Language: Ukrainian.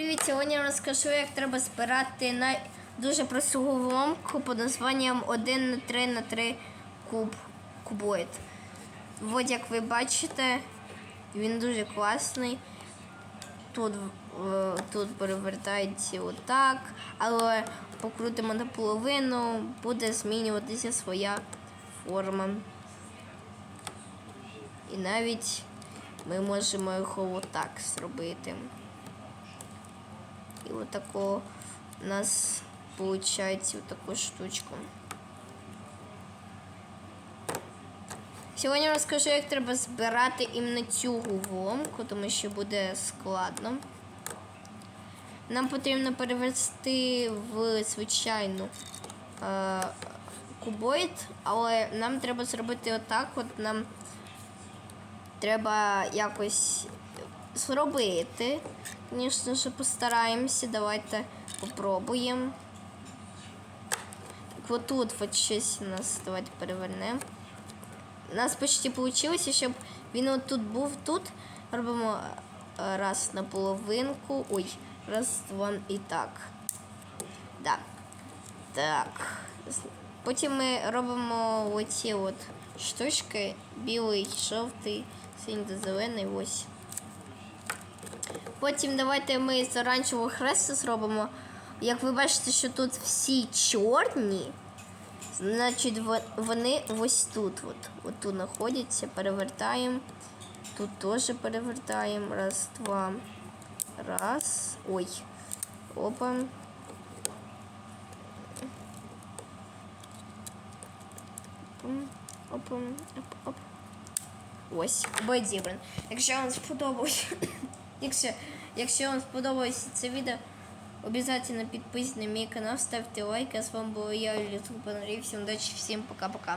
Привіт! Сьогодні я розкажу, як треба збирати на дуже просту головоломку під названням 1 на 3 на 3 куб кубоїд. От як ви бачите, він дуже класний. Тут, е, тут перевертається отак, але покрутимо наполовину, буде змінюватися своя форма. І навіть ми можемо його отак зробити. І отако у нас виходить таку штучку. Сьогодні розкажу, як треба збирати іменно цю головоломку, тому що буде складно. Нам потрібно перевести в звичайну е, кубоїд, але нам треба зробити отак. От нам треба якось зробити. Звісно ж, постараємося. Давайте попробуємо. Так, от тут от щось у нас. Давайте перевернемо. У нас почти вийшло, щоб він от тут був тут. Робимо е, раз на половинку. Ой, раз, два і так. Да. Так. Потім ми робимо оці от штучки. Білий, жовтий, синій та зелений. Ось. Потім давайте ми з оранжевого хресту зробимо. Як ви бачите, що тут всі чорні, значить вони ось тут. От, от тут знаходяться. Перевертаємо. Тут теж перевертаємо. Раз, два. Раз. Ой. Опа. Опа. Оп, оп. Ось, обоє зібрано. Якщо вам сподобалось, якщо, якщо вам сподобалося це відео, обов'язково підписуйтесь на мій канал, ставте лайк. А з вами була я, Ютуб Андрій. Всім удачі, всім пока-пока.